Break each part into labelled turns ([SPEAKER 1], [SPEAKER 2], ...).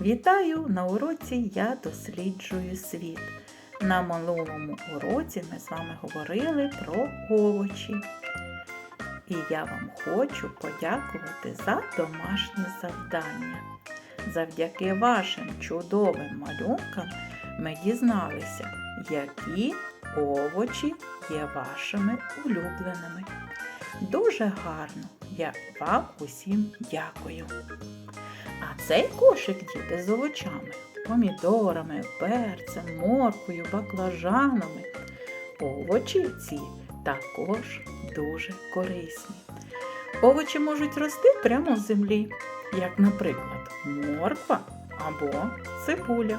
[SPEAKER 1] Вітаю на уроці Я досліджую світ. На минулому уроці ми з вами говорили про овочі. І я вам хочу подякувати за домашні завдання. Завдяки вашим чудовим малюнкам ми дізналися, які овочі є вашими улюбленими. Дуже гарно! Я вам усім дякую. А цей кошик діти з овочами, помідорами, перцем, морквою, баклажанами. Овочі ці також дуже корисні. Овочі можуть рости прямо в землі, як, наприклад, морква або цибуля.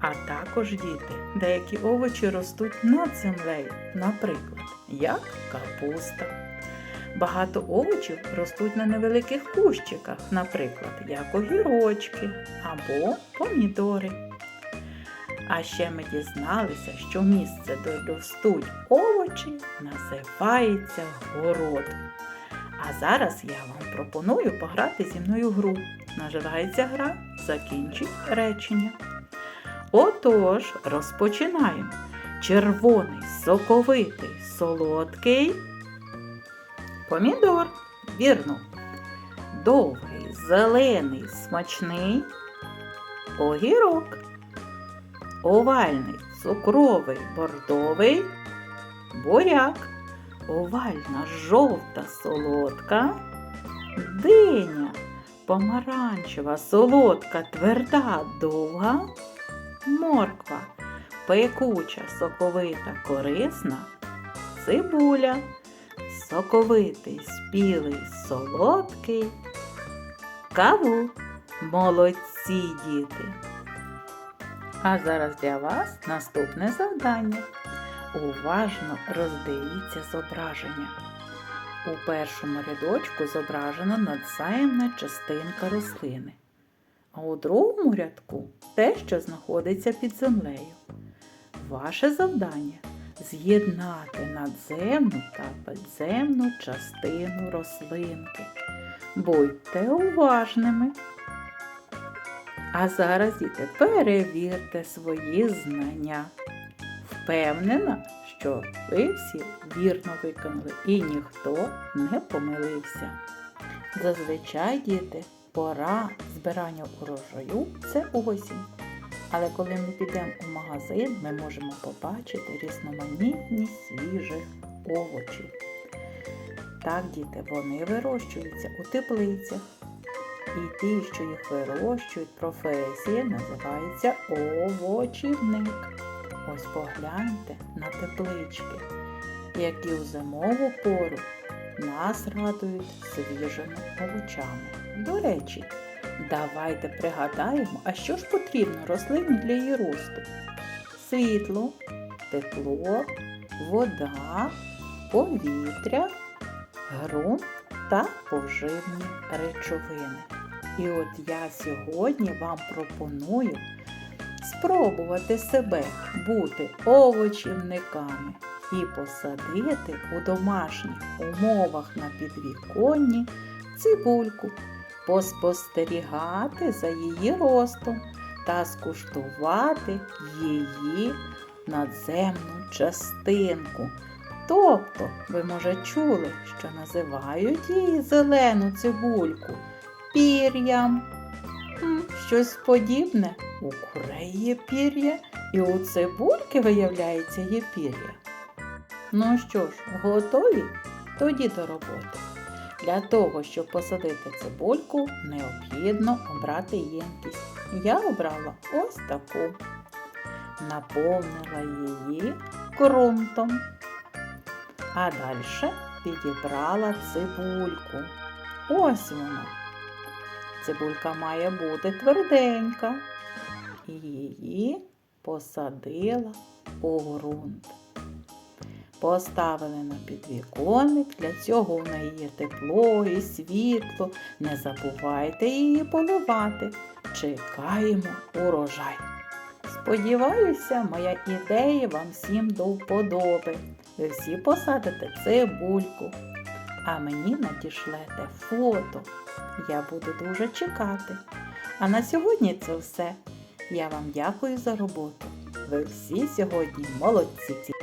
[SPEAKER 1] А також діти, деякі овочі ростуть над землею, наприклад, як капуста. Багато овочів ростуть на невеликих кущиках, наприклад, як огірочки або помідори. А ще ми дізналися, що місце, де ростуть овочі, називається город. А зараз я вам пропоную пограти зі мною гру. Називається гра Закінчить речення. Отож, розпочинаємо. Червоний, соковитий, солодкий. Помідор. Вірно. Довгий, зелений, смачний. Огірок. Овальний, цукровий, бордовий. Буряк. Овальна, жовта, солодка. Диня. Помаранчева, солодка, тверда, довга. Морква. Пекуча, соковита, корисна. Цибуля соковитий, спілий, солодкий. Каву молодці діти. А зараз для вас наступне завдання. Уважно роздивіться зображення. У першому рядочку зображена надзаємна частинка рослини, а у другому рядку те, що знаходиться під землею. Ваше завдання з'єднати надземну та підземну частину рослинки. Будьте уважними. А зараз, діти, перевірте свої знання. Впевнена, що ви всі вірно виконали і ніхто не помилився. Зазвичай, діти, пора збирання урожаю це осінь. Але коли ми підемо у магазин, ми можемо побачити різноманітність свіжих овочів. Так, діти, вони вирощуються у теплицях. І ті, що їх вирощують, професія називається овочівник. Ось погляньте на теплички, які у зимову пору нас радують свіжими овочами. До речі, Давайте пригадаємо, а що ж потрібно рослині для її росту? Світло, тепло, вода, повітря, ґрунт та поживні речовини. І от я сьогодні вам пропоную спробувати себе бути овочівниками і посадити у домашніх умовах на підвіконні цибульку поспостерігати за її ростом та скуштувати її надземну частинку. Тобто, ви, може, чули, що називають її зелену цибульку пір'ям. Щось подібне у курей є пір'я, і у цибульки, виявляється, є пір'я. Ну що ж, готові? Тоді до роботи. Для того, щоб посадити цибульку, необхідно обрати ємкість. Я обрала ось таку. Наповнила її ґрунтом. А далі підібрала цибульку. Ось вона. Цибулька має бути тверденька. І її посадила у ґрунт. Поставили на підвіконник, для цього в неї є тепло і світло. Не забувайте її поливати. Чекаємо урожай. Сподіваюся, моя ідея вам всім до вподоби. Ви всі посадите цибульку, а мені надішлете фото. Я буду дуже чекати. А на сьогодні це все. Я вам дякую за роботу. Ви всі сьогодні молодці.